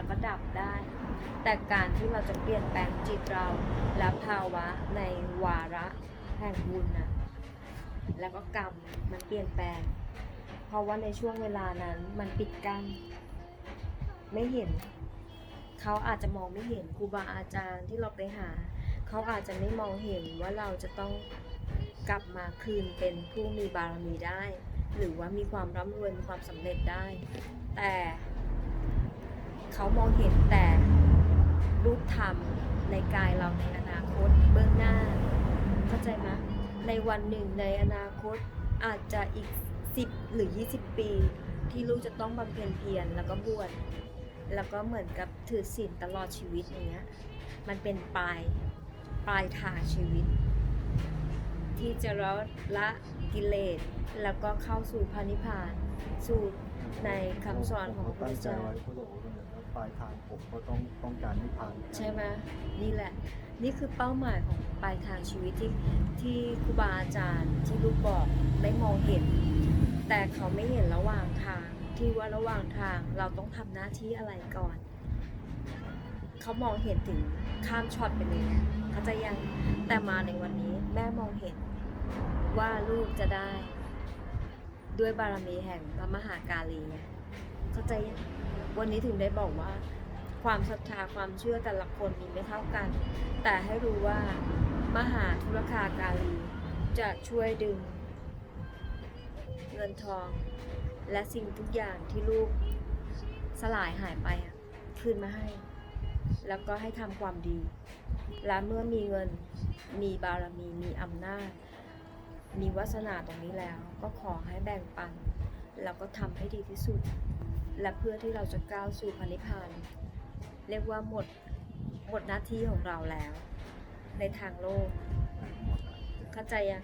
แล้วก็ดับได้ แต่การที่เราจะเปลี่ยนแปลงจิตเราและภาวะในวาระแห่งบุญนะแล้วก็กรรมมันเปลี่ยนแปลง เพราะว่าในช่วงเวลานั้นมันปิดกั้นไม่เห็น เขาอาจจะมองไม่เห็นครูบาอาจารย์ที่เราไปหา เขาอาจจะไม่มองเห็นว่าเราจะต้องกลับมาคืนเป็นผู้มีบารมีได้ หรือว่ามีความร่ำรวยมีความสำเร็จได้ แต่ เขามองเห็นแต่รูปธรรมในกายเราในอนาคตเบื้องหน้า เข้าใจไหมในวันหนึ่งในอนาคตอาจจะอีก 10 หรือ 20 ปี ที่ลูกจะต้องบำเพ็ญเพียรแล้วก็บวชแล้วก็เหมือนกับถือศีลตลอดชีวิตอย่างเงี้ยมันเป็นปลายปลายทางชีวิต ที่จะละละกิเลสแล้วก็เข้าสู่พระนิพพานสู่ในคำสอนของพระพุทธเจ้า ปลายทางผมก็ต้องต้องการนิพพานใช่ไหมนี่แหละ นี่คือเป้าหมายของปลายทางชีวิตที่ที่ครูบาอาจารย์ที่ลูกบอกได้มองเห็น แต่เขาไม่เห็นระหว่างทางที่ว่าระหว่างทางเราต้องทำหน้าที่อะไรก่อน เขามองเห็นถึงข้ามช็อตไปเลยเขาจะยังแต่มาในวันนี้แม่มองเห็นว่าลูกจะได้ ด้วยบารมีแห่งพระมหาการีไงเข้าใจยัง วันนี้ถึงได้บอกว่า ความศรัทธาความเชื่อแต่ละคนมีไม่เท่ากัน แต่ให้รู้ว่ามหาธุรคาการีจะช่วยดึง เงินทอง และสิ่งทุกอย่างที่ลูกสลายหายไปคืนมาให้ แล้วก็ให้ทำความดี และเมื่อมีเงินมีบารมีมีอำนาจ มีวาสนาตรงนี้แล้ว ก็ขอให้แบ่งปัน แล้วก็ทำให้ดีที่สุด และเพื่อที่เราจะก้าวสู่พันิพพานเรียกว่าหมดหมดหน้าที่ของเราแล้ว ในทางโลก เข้าใจยัง